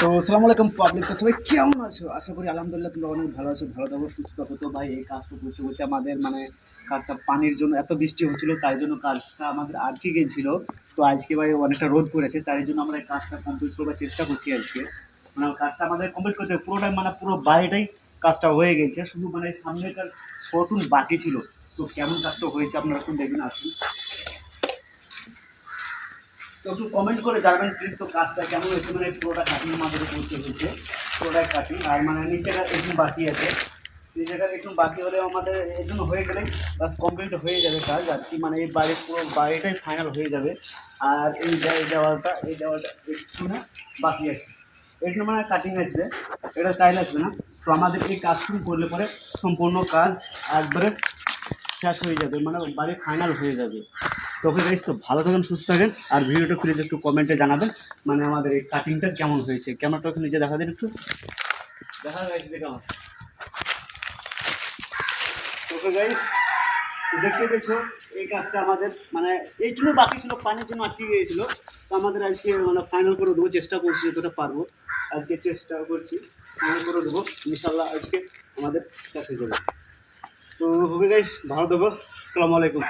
তো সালামু আলাইকুম পাবলিক তো সবাই কেমন আছো? আশা করি আলহামদুলিল্লাহ তোমরা অনেক ভালো আছো, ভালো থাকো, সুস্থ থাকো। তো ভাই, এই কাজটা করতে করতে আমাদের মানে কাজটা পানির জন্য এত বৃষ্টি হচ্ছিল, তাই জন্য কাজটা আমাদের আটকে গিয়েছিল তো আজকে ভাই অনেকটা রোদ করেছে তাই জন্য আমরা এই কাজটা কমপ্লিট করবার চেষ্টা করছি আজকে। মানে কাজটা আমাদের কমপ্লিট করতে পুরোটাই মানে পুরো বাড়িটাই কাজটা হয়ে গেছে, শুধু মানে সামনেটার শটুন বাকি ছিল। তো কেমন কাজটা হয়েছে আপনারা এখন দেখবেন, আসুন। তো একটু কমেন্ট করে জানাবেন প্লিজ তো কাজটা কেমন হয়েছে? মানে পুরোটা কাটিং আমাদের করতে হয়েছে। পুরোটাই কাটিং আর মানে নিচেটা একটু বাকি আছে। নিচেটা একটু বাকি হলে আমাদের জন্য হয়ে গেলে বাস কমপ্লিট হয়ে যাবে কাজ। আর কি মানে এই বাড়ির পুরো বাড়িটাই ফাইনাল হয়ে যাবে। আর এই দেওয়ালটা এই দেওয়ালটা একটু না বাকি আছে। একটু মানে কাটিং আসবে। এটা টাইল আসবে না। তো আমাদের এই কাজটুকু করলে পরে সম্পূর্ণ কাজ একবারে শেষ হয়ে যাবে। মানে বাড়ি ফাইনাল হয়ে যাবে। তো ওকে গাইস তো ভালো থাকেন, সুস্থ থাকেন, আর ভিডিওটা প্লিজ একটু কমেন্টে জানাবেন মানে আমাদের এই কাটিংটা কেমন হয়েছে? ক্যামেরাটা ওখানে নিজে দেখা দিন একটু। দেখা গাইস দেখা ওকে গাইস দেখতে পেয়েছ, এই কাজটা আমাদের মানে এই জন্য বাকি ছিল, পানির জন্য আটকে গিয়েছিল। তো আমাদের আজকে মানে ফাইনাল করে দেবো, চেষ্টা করছি যতটা পারব। আজকে চেষ্টা করছি ফাইনাল করে দেবো। ইনশাল্লাহ আজকে আমাদের হয়ে যাবে তো ওকে গাইস ভালো দেবো আসসালামু আলাইকুম।